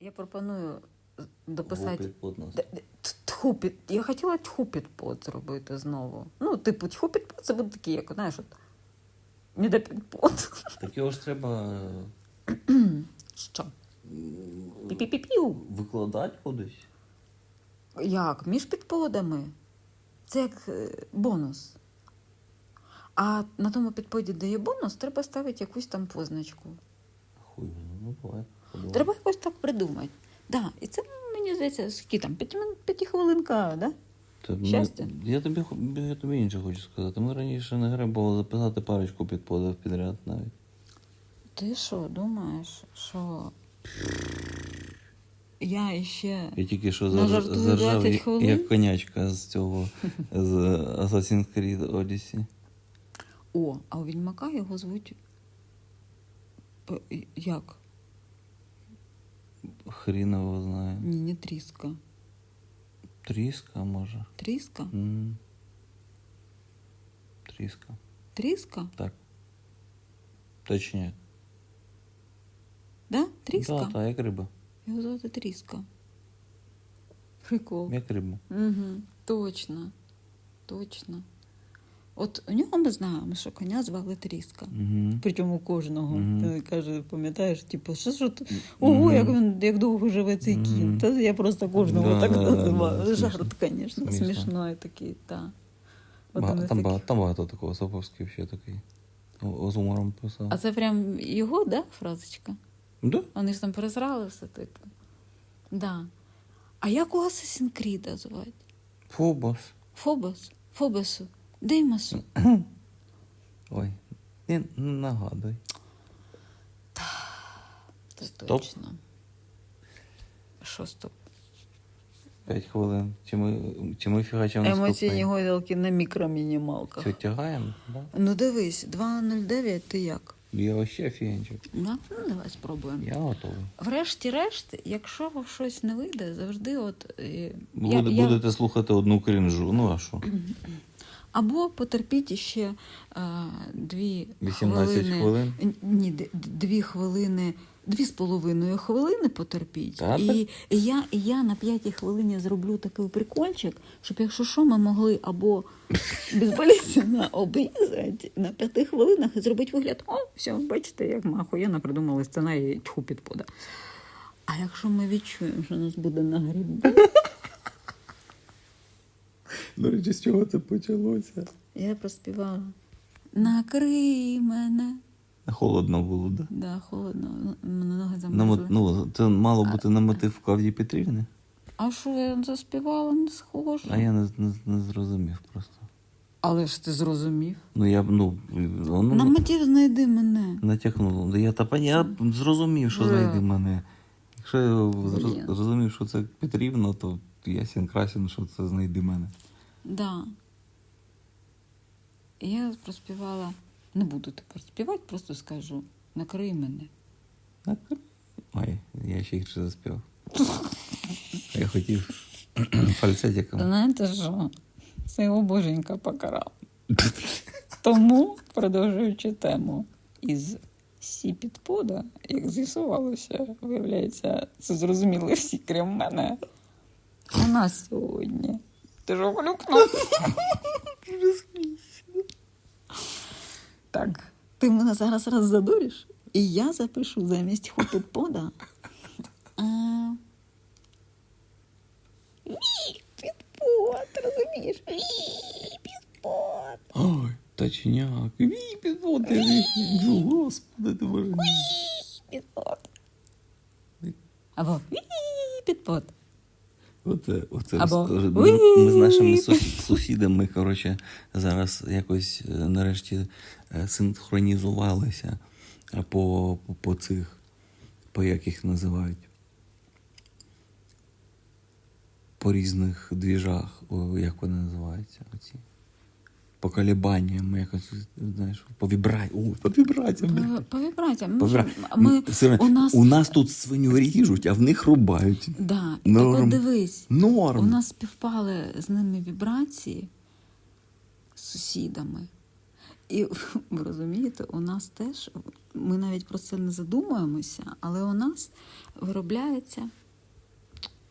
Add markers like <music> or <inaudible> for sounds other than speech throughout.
Я пропоную дописати. Тьху під. Я хотіла тьху під под зробити знову. Ну, типу, тьху під под це буде такі, як, знаєш, от. Не до під под. Так його ж треба <clears throat> Що? м, Пі-пі-пі-пів. викладати кудись. Як? Між підподами. Це як е, бонус. А на тому підподі, де є бонус, треба ставити якусь там позначку. Хуй, ну давай. Треба якось так придумати. Да, і це мені здається, скільки там, п'яти, п'ятихвилинка, да? Та ми- Я тобі, я тобі інше хочу сказати. Ми раніше не гри було записати парочку підподів підряд навіть. Ти що, думаєш, що я ще. Я тільки що Ну, заржав як- як конячка з цього з Assassin's Creed Odyssey. О, а у Відьмака його звуть. Як? Хрін його знає. Ні, не тріска. Тріска, може. Тріска? М. Тріска. Тріска? Так. Точніше. Да? Тріска? Так, так, як риба. Його звати Тріска. Прикол. Як риба. Угу, точно. Точно. От у нього ми знаємо, що коня звали Тріска. Угу. Причому кожного. Мгм. Ти каже, пам'ятаєш, типу, що ж от, ого, Мгм. як він як довго живе цей кінь. Мгм. Та я просто кожного Да, так да, да, називаю. да, Жарт, смішно. звісно, Смішно. смішний такий, так. Ба- там, таких. багато, там багато такого. Саповський ще такий. З умором писав. А це прям його, да, фразочка? Да? Вони ж там перезрали все, типу. Да. А як у Assassin's Creed звати? Фобос. Фобос? Фобосу? Деймосу? <clears throat> Ой. Не нагадуй. Це Стоп. точно. Що стоп? П'ять хвилин. Чи ми, чи ми фігачимо Емоційні наступний? гойдалки на мікромінімалках. Все тягаємо? Да? Ну дивись, 2.09 ти як? Я вообще фігенчик. Да? Ну, давай спробуємо. Я готовий. Врешті-решт, якщо щось не вийде, завжди от. е, Буде, я- Будете слухати одну крінжу. Ну а що? <clears throat> Або потерпіть ще е, дві 18 хвилини. хвилин? Ні, дві хвилини, дві з половиною хвилини потерпіть. Та, і, я, і я на п'ятій хвилині зроблю такий прикольчик, щоб якщо що, ми могли або безболісно обрізати на п'яти хвилинах і зробити вигляд, о, все, бачите, як ми охуєнно придумали сценарій тьху під пода. А якщо ми відчуємо, що нас буде нагріб, До речі, з чого це почалося? я проспівала. Накрий мене. Холодно було, да? Да, холодно. Ну, Мене ноги замерзли. ну, це мало бути на мотив Клавдії Петрівни, А що я заспівала не схоже? а я не, не, не зрозумів просто. Але ж ти зрозумів. Ну я б, ну, ну На мотив знайди мене. натякнуло. Я, та, пані, я зрозумів, що знайди мене. Якщо я зрозумів, що це Петрівна, то ясен красен, що це знайди мене. Да. Я проспівала. Не буду тепер співати, просто скажу: накрий мене. Так. Ой, я ще гірше заспівав. Я хотів <clears throat> фальцетиком. Знаєте що? Це його боженька покарав. Тому, продовжуючи тему із сі підпода, як з'ясувалося, виявляється, це зрозуміли всі, крім мене. У нас сьогодні. Ти ж глюкнув? Так, ти мене зараз раз задуриш, і я запишу замість ху підпода. А... Вій, підпод, розумієш? Вій, підпод. Ой, точняк. Вій, підводи. Господи, ти боже. мій. Підпод. Або вій, підпод. Оце, оце Або ми, ми з нашими сусідами, коротше, зараз якось е, нарешті е, синхронізувалися е, по, по, по цих, по як їх називають. По різних двіжах, як вони називаються, оці. По колебанням, якось, знаєш, по. Ой, по вібраціям. По, по вібраціям. По Ми, вібра- ж- ми, Все у нас, у нас тут свиню ріжуть, а в них рубають. да, так Норм. от дивись, Норм. у нас співпали з ними вібрації з сусідами. І <laughs> ви розумієте, у нас теж, ми навіть про це не задумуємося, але у нас виробляється.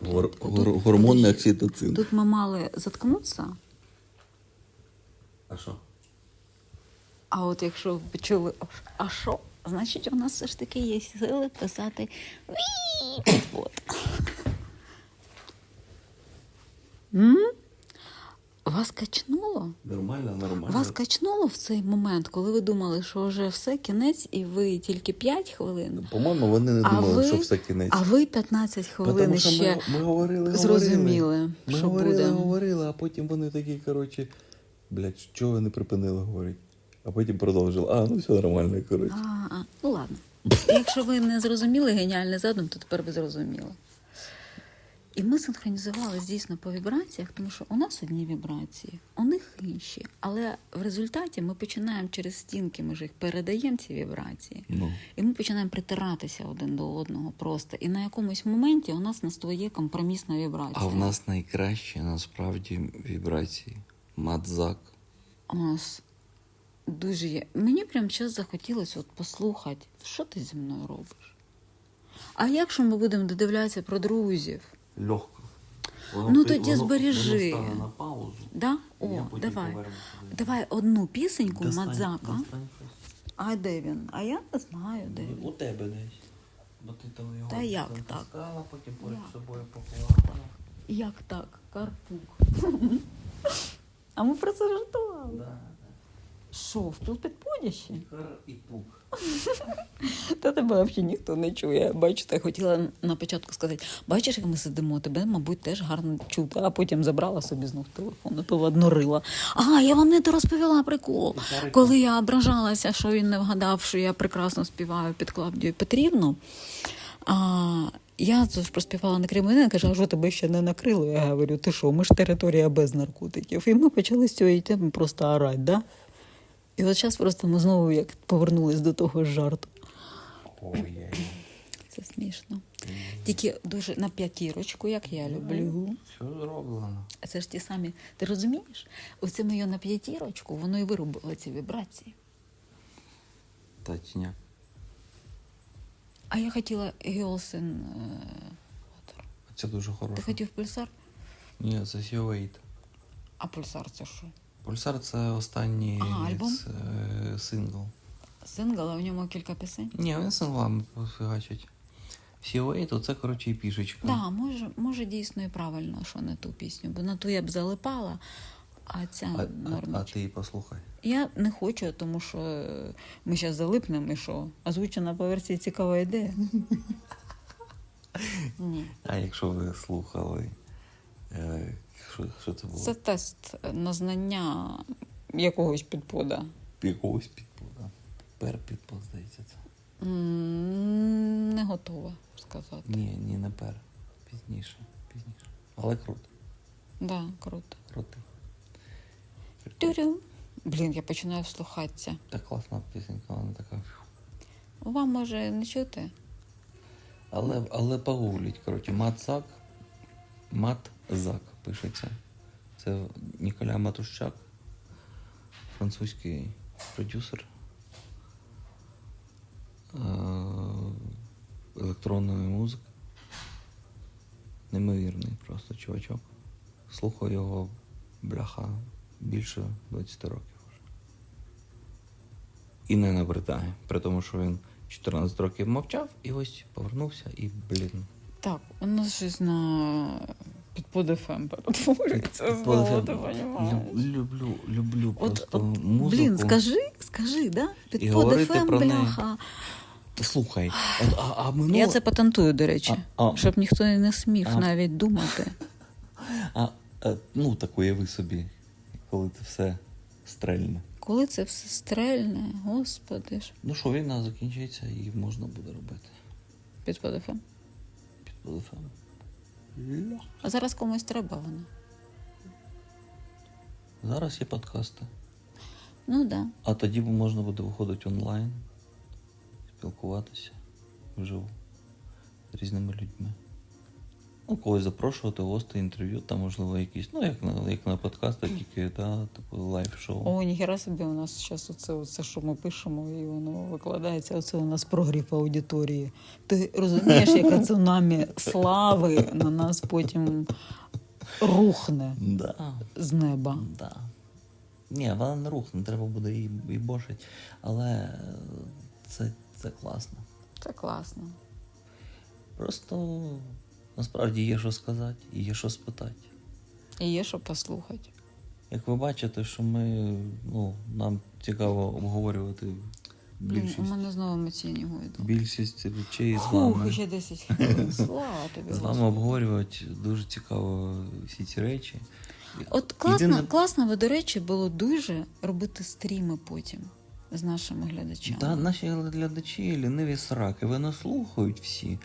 Гор- Тут- гор- гормонний окситоцин. Тут ми мали заткнутися, А що? а от якщо ви почули, а що? Значить, у нас все ж таки є сили писати. М? Вас качнуло? Нормально, нормально. Вас качнуло в цей момент, коли ви думали, що вже все, кінець, і ви тільки 5 хвилин, По-моєму, вони не думали, ви, що все кінець. а ви 15 хвилин ще ми, ми говорили, зрозуміли. Ми що говорили, буде. говорили, а потім вони такі, коротше, блядь, чого ви не припинили говорити? А потім продовжили. А, ну все нормально, коротше. А, а, ну ладно. Якщо ви не зрозуміли геніальний задум, то тепер ви зрозуміли. І ми синхронізували дійсно по вібраціях, тому що у нас одні вібрації, у них інші. Але в результаті ми починаємо через стінки, ми ж їх передаємо ці вібрації. Ну. І ми починаємо притиратися один до одного просто. І на якомусь моменті у нас настає компромісна вібрація. А в нас найкращі насправді вібрації. Мадзак. у нас дуже є. Мені прям час захотілося от послухати, що ти зі мною робиш. А якщо ми будемо додивлятися про друзів? Легко. Ну, тоді збережи. Воно стане на паузу. Да? я О, потім давай. повернуся до Давай одну пісеньку Достань- Мадзака. достань. А де він? А я не знаю, де він. У тебе десь. Бо ти там його Та як так? таскала, потім поряд з собою поклала. Як так? Карпук. <laughs> А ми про це жартували. Да. Що, в підподящі? Кар і пук. Та тебе взагалі ніхто не чує. Бачите, я хотіла на початку сказати, бачиш, як ми сидимо, тебе, мабуть, теж гарно чути, а потім забрала собі знов телефон, і поводнорила. А, я вам не розповіла прикол. Коли я ображалася, що він не вгадав, що я прекрасно співаю під Клавдію Петрівну. А, я проспівала на Криму, він каже, а що тебе ще не накрило? Я говорю, ти що, ми ж територія без наркотиків. І ми почали з цієї теми просто орати, да? І от зараз просто ми знову як повернулись до того жарту. Ой-ой. <clears throat> Це смішно. Тільки дуже на п'ятірочку, як я люблю. Все зроблено. А це ж ті самі. Ти розумієш? Оце моє на п'ятірочку, воно і виробило ці вібрації. Точняк. А я хотіла Геолсен. Water. Це дуже хороше. Ти хотів пульсар? Ні, це Сьюейт. А пульсар це що? Пульсар це останній А, альбом? с- е, сингл. Сингл, а в ньому кілька пісень? Ні, він синглами пофігачить. Сьюейт, оце, коротше, і пішечка. Так, да, може, може дійсно і правильно, що не ту пісню, бо на ту я б залипала, а ця А, а, а ти послухай. Я не хочу, тому що ми зараз залипнемо і що? Озвучена по версії цікава ідея. <laughs> Ні. А якщо ви слухали, е, що, що це було? Це тест на знання якогось підпода. Якогось підпода. Пер підпод, здається, це. М, Не готова сказати. Ні, ні, не пер. Пізніше, пізніше. Але круто, Да, круто. крутий. Тюрю. Блін, я починаю вслухатися. Так класна пісенька, вона така. Вам може не чути? Але, але погугліть, коротше, Матзак. Матзак пишеться. Це Ніколя Матущак, французький продюсер е, електронної музики. Неймовірний просто чувачок. Слухаю його бляха більше 20 років вже. І не набридає, при тому, що він 14 років мовчав і ось повернувся і, блін. Так, у нас щось на підпод ФМ перетворюється знову, ти розумієш? Люблю, люблю От, просто от музику. блін, скажи, скажи, да? ФМ, про бляха. Слухай, от, а, а минуло... Я це патентую, до речі, А, а. щоб ніхто не смів А. навіть думати. <laughs> а, а, ну, так уяви собі, коли це все стрельне. Коли це все стрельне, господи ж, Ну що, війна закінчиться і можна буде робити підпод ФМ. під телефон. А зараз комусь треба вона. Зараз є подкасти. Ну да. А тоді можна буде виходити онлайн, спілкуватися вживу з різними людьми. Ну, когось запрошувати, гости, інтерв'ю, там, можливо, якісь, ну, як на, як на подкастах, тільки, да, типу, лайв-шоу. О, ніхера собі у нас зараз оце, оце, що ми пишемо, і воно викладається. Оце у нас прогрів аудиторії. Ти розумієш, яка цунамі слави на нас потім рухне Да. з неба. Да. Ні, вона не рухне, треба буде і, і бошить. Але це, це класно. Це класно. Просто насправді є що сказати і є що спитати. І є що послухати. Як ви бачите, що ми, ну, нам цікаво обговорювати Блін, у мене знову емоційні гойду. більшість речей з вами. ще 10 <laughs> хвилин. Слава тобі. З вами обговорювати дуже цікаво всі ці речі. От класно, Єдине- класно, ви, до речі, було дуже робити стріми потім з нашими глядачами. Та наші глядачі ліниві сраки, вони слухають всі.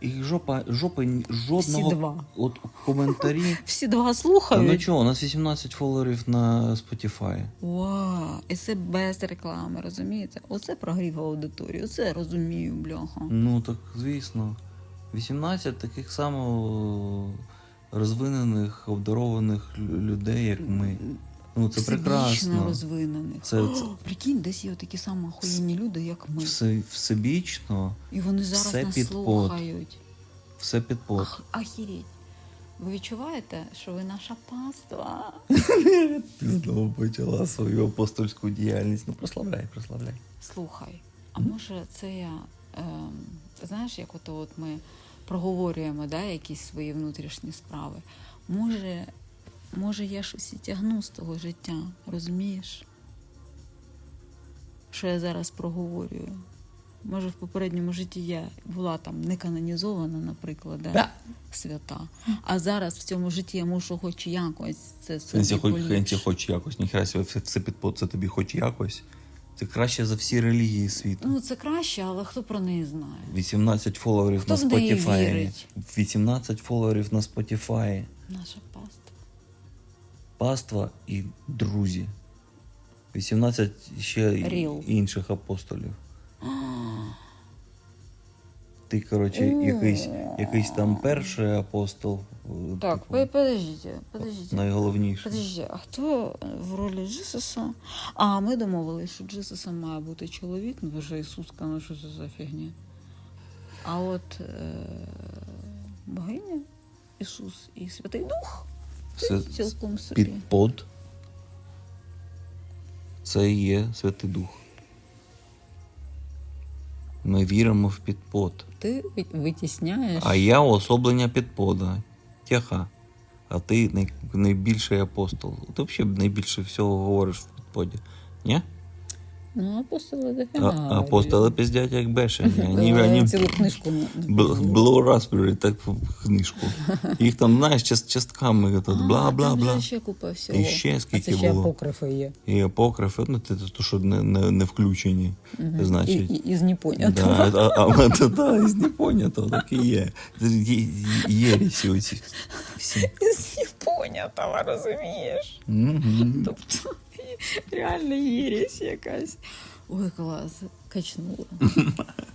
І жопа, жопи жодного Всі два. от коментарі. <laughs> Всі два слухають. ну чого, у нас 18 фоловерів на Spotify. Вау, і це без реклами, розумієте? Оце прогрів аудиторію, оце я розумію, бляха. Ну так звісно. 18 таких само розвинених, обдарованих людей, як ми. Ну це прекрасно. розвинених. Це- О, це- <gasps> Прикинь, десь є такі самі охуєнні люди, як ми. Все, всебічно, І вони зараз все нас під под. слухають. все під пот. Ах, ахіріть. Ви відчуваєте, що ви наша паства? Ти знову почала свою апостольську діяльність. Ну прославляй, прославляй. Слухай, а може це я, ем, знаєш, як ото от ми проговорюємо да, якісь свої внутрішні справи. Може, може, я щось і тягну з того життя, розумієш? Що я зараз проговорюю? Може, в попередньому житті я була там не канонізована, наприклад, да, Да. свята. А зараз в цьому житті я мушу хоч якось це собі Сенсі хоч, хоч якось. Ніхера себе все, все під пот, це тобі хоч якось. Це краще за всі релігії світу. Ну, це краще, але хто про неї знає? 18 фоловерів Хто на в неї Spotify. вірить? 18 фоловерів на Spotify. Наша паства. Паства і друзі. 18 ще Ріл. інших апостолів. Ти, коротше, якийсь, якийсь там перший апостол. е, Так, типу, по- подождите, подождите. найголовніший. Подождите, а хто в ролі Джесуса? А, ми домовились, що Джесусом має бути чоловік, ну ж Ісус каже, що це за фігня. А от е- богиня, Ісус і Святий Дух Це цілком собі. під под. Це і є Святий Дух. Ми віримо в підпод. Ти ви- витісняєш. А я уособлення підпода. Тяха. А ти най, найбільший апостол. Ти взагалі найбільше всього говориш в підподі. Ні? Ну, апостоли А, дофіга. апостоли пиздять як бешені. Вони, вони Цілу книжку було раз так книжку. Їх там, знаєш, част, частками тут А, бла бла там бла. ще купа всього. І ще а скільки це ще було. апокрифи є. І апокрифи, ну ти то, що не, не, не включені. Значить. І, і, із непонятого. Да, а, а, а, та, та, із непонятого, так і є. Це Є, єресі оці всі. Із непонятого, розумієш? Мгм. Тобто реально єресь якась. Ой, клас, качнула. <laughs>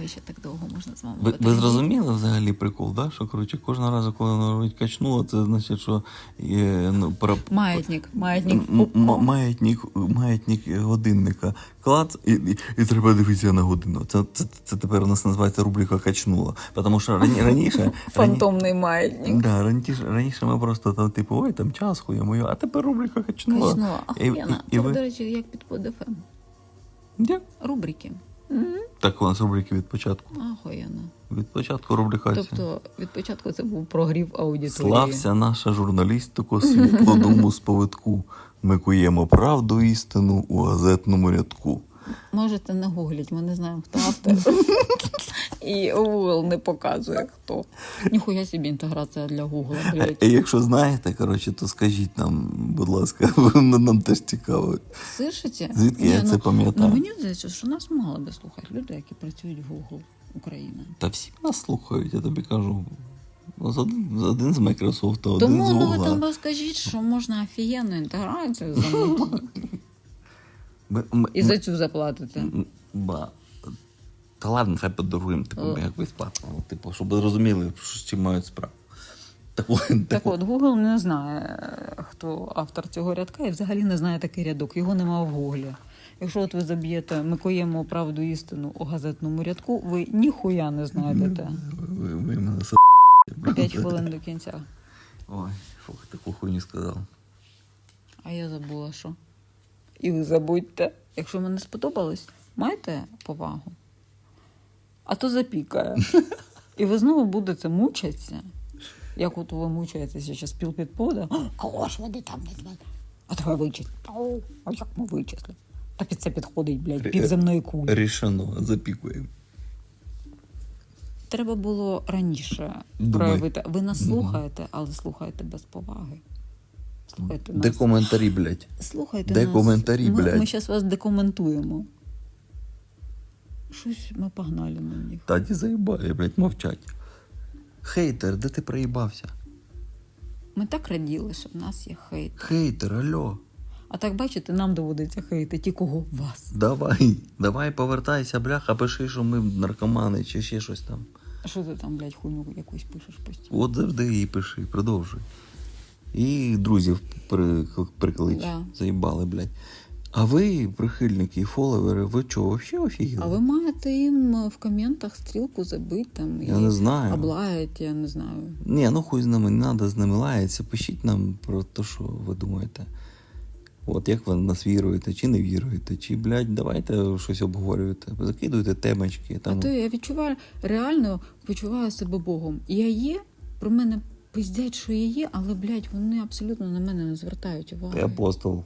Ой, ще так довго можна з вами. Ви, ви зрозуміли взагалі прикол, да? що коротше, кожного разу, коли вона робить качнуло, це значить, що є, ну, про, Маятник, маятник. Маятник, маятник годинника. Клац, і, і, і треба дивитися на годину. Це, це, це тепер у нас називається рубрика качнула. Тому що рані, <laughs> раніше. рані- Фантомний маятник. Да, раніше, раніше ми просто там, типу, ой, там час хуя а тепер рубрика качнула. Качнула. І, і, і Це, ви... до речі, як під ФМ. Де? Рубрики. Так у нас рубрики від початку. Охуєнно. Від початку рубрикація. Тобто від початку це був прогрів аудиторії. Слався наша журналістико світлодуму сповитку. Ми куємо правду істину у газетному рядку. Можете не гугліть, ми не знаємо, хто автор. <laughs> І Google не показує хто. Ніхуя собі інтеграція для Google, блядь. І якщо знаєте, коротше, то скажіть нам, будь ласка, <laughs> нам теж цікаво. Слышите? Звідки я це пам'ятаю? Ну, мені здається, що нас мало би слухати люди, які працюють в Google Україна. Та всі нас слухають, я тобі кажу. Ось Один, один з Microsoft, один Тому з ну, ви там розкажіть, що можна офігенну інтеграцію ми- <laughs> і за цю заплатити. м- ба. Та ладно, хай подаруємо, типу, О. як безплатно. Ну, Типу, щоб зрозуміли, що- з чим мають справу. Так, от, Так так от, Google не знає, е, хто автор цього рядка, і взагалі не знає такий рядок. Його немає в Гуглі. Якщо от ви заб'єте ми коємо правду істину у газетному рядку, ви ніхуя не знайдете. ви, ви мене с***. <laughs> П'ять хвилин до кінця. Ой, фух, таку хуйню сказав. А я забула, що. І ви забудьте. Якщо мені сподобалось, майте повагу. А то запікає. <laughs> І ви знову будете мучитися. Як от ви мучаєтеся ще спіл під пода. <gasps> Кого ж вони там не знають? А давай вичислимо. Ау, А як ми вичислимо? Та під це підходить, блядь, пів земної кулі. Рішено, запікуємо. Треба було раніше Думай. проявити. Ви нас слухаєте, але слухайте без поваги. Слухайте нас. Де коментарі, блядь? Слухайте Де нас. коментарі, блядь? Ми зараз вас декоментуємо. Щось ми погнали на них. Таді заїбає, блядь, мовчать. Хейтер, де ти проїбався? Ми так раділи, що в нас є хейт. Хейтер, алло. А так бачите, нам доводиться хейти ті, кого вас. Давай, давай повертайся, бляха, пиши, що ми наркомани чи ще щось там. А що ти там, блядь, хуйню якусь пишеш постійно? От завжди її пиши, продовжуй. І друзів при, приклич. Да. Заїбали, блядь. А ви, прихильники і фоловери, ви чого, взагалі офігіли? А ви маєте їм в коментах стрілку забити там Я не знаю. облаять, я не знаю. Ні, ну хуй з нами не треба з ними лаятися. Пишіть нам про те, що ви думаєте. От як ви в нас віруєте, чи не віруєте, чи, блядь, давайте щось обговорюєте. Закидуйте темочки. Там. А то я відчуваю, реально почуваю себе Богом. Я є, про мене пиздять, що я є, але, блядь, вони абсолютно на мене не звертають уваги. Ти апостол.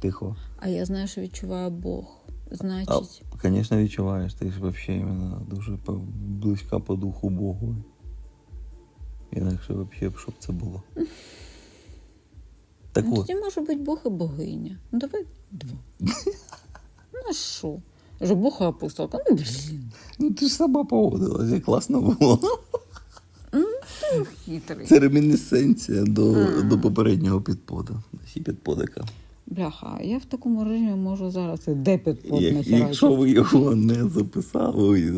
Тихо. А я знаю, що відчуває Бог. Значить, звісно, відчуваєш, ти ж взагалі іменно дуже близька по духу Богу. Інакше взагалі, б, щоб це було. Так ну, от, тоді може бути Бог і богиня. Ну давай два. Ну що? Бог і апостолка. Ну блін. ну ти ж сама поводилась, як класно було. Хитрий. Це ремінесценція до, до попереднього підподу. Всі підподика. Бляха, я в такому режимі можу зараз і де підпод Як, якщо ви його не записали,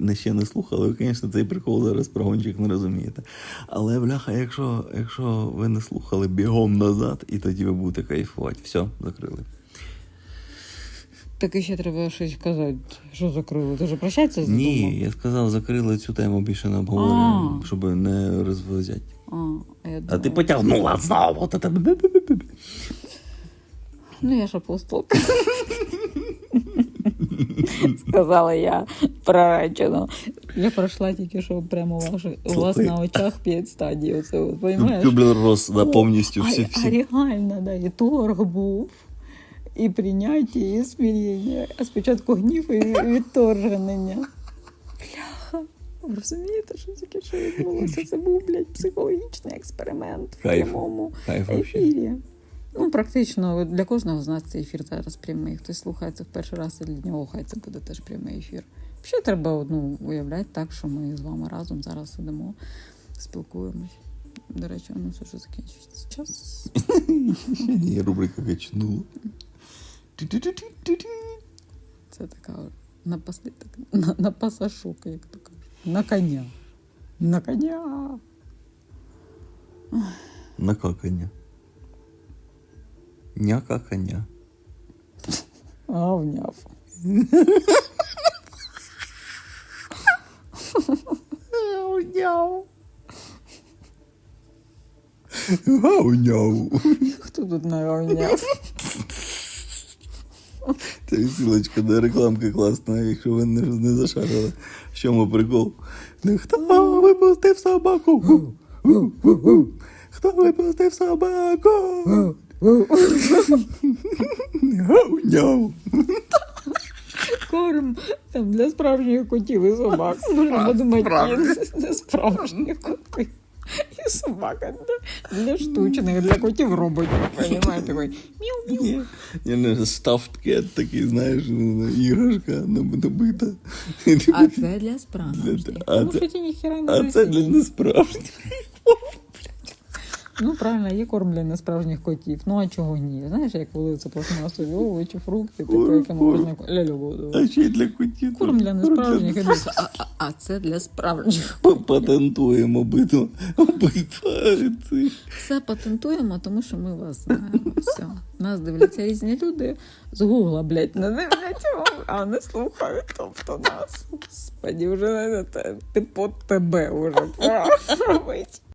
не, ще не слухали, ви, звісно, цей прикол зараз прогончик не розумієте. Але бляха, якщо, якщо ви не слухали бігом назад, і тоді ви будете кайфувати. Все, закрили. Так і ще треба щось казати. Що закрили? Ти вже прощатися з Ні, я сказав, закрили цю тему більше не обговорюємо, щоб не розвозять. А, а, я А думала, ти потягнула знову. от це. Ну, я ж апостолка. Сказала я проречено. Я пройшла тільки що прямо у, у вас Слухай. на очах п'ять стадій. Оце, от, понімаєш? Кюблер-Росс, да, повністю а, всі. а всі. реально, да, і торг був, і прийняття, і смирення. А спочатку гнів і відторгнення. Бляха. Ви розумієте, що таке що відбулося? Це був, блядь, психологічний експеримент в Кайф. прямому Кайф ефірі. Ну, практично для кожного з нас цей ефір зараз прямий. Хтось слухає це в перший раз, і для нього хай це буде теж прямий ефір. Ще треба ну, уявляти так, що ми з вами разом зараз сидимо, спілкуємось. До речі, у нас вже закінчується час. <laughs> Рубрика качнула. Це така на, пасли, так, на, на пасашок, як то кажуть. На коня. На коня. На какання. Няка коня. Гавняв. Гавняв. Гауняу. Хто тут нагавняв? Це відсилочка до рекламки класна, якщо ви не, не зашарили. В чому прикол? Хто випустив собаку? Хто випустив собаку? Гауняу. Корм там для справжніх котів і собак. Будемо думати, для справжніх котів. <laughs> І собака для, для штучних, для котів роботів. Понимаєте, такий мяу-мяу. Я не стафткет такий, знаєш, іграшка набита. А це для справжніх. А це- для несправжніх. Ну, правильно, є корм для несправжніх котів. Ну а чого ні? Знаєш, як коли це пластмасові овочі, фрукти, типу, яке можна корм. лялю буду. А ще й для котів. Корм для несправжніх Корм. <laughs> А, а, а це для справжніх. Патентуємо. Обидва. Все патентуємо, тому що ми вас знаємо. Все. Нас дивляться різні люди. З гугла, блядь, не дивляться, а не слухають, тобто нас. Господі, вже не те, типу тебе вже.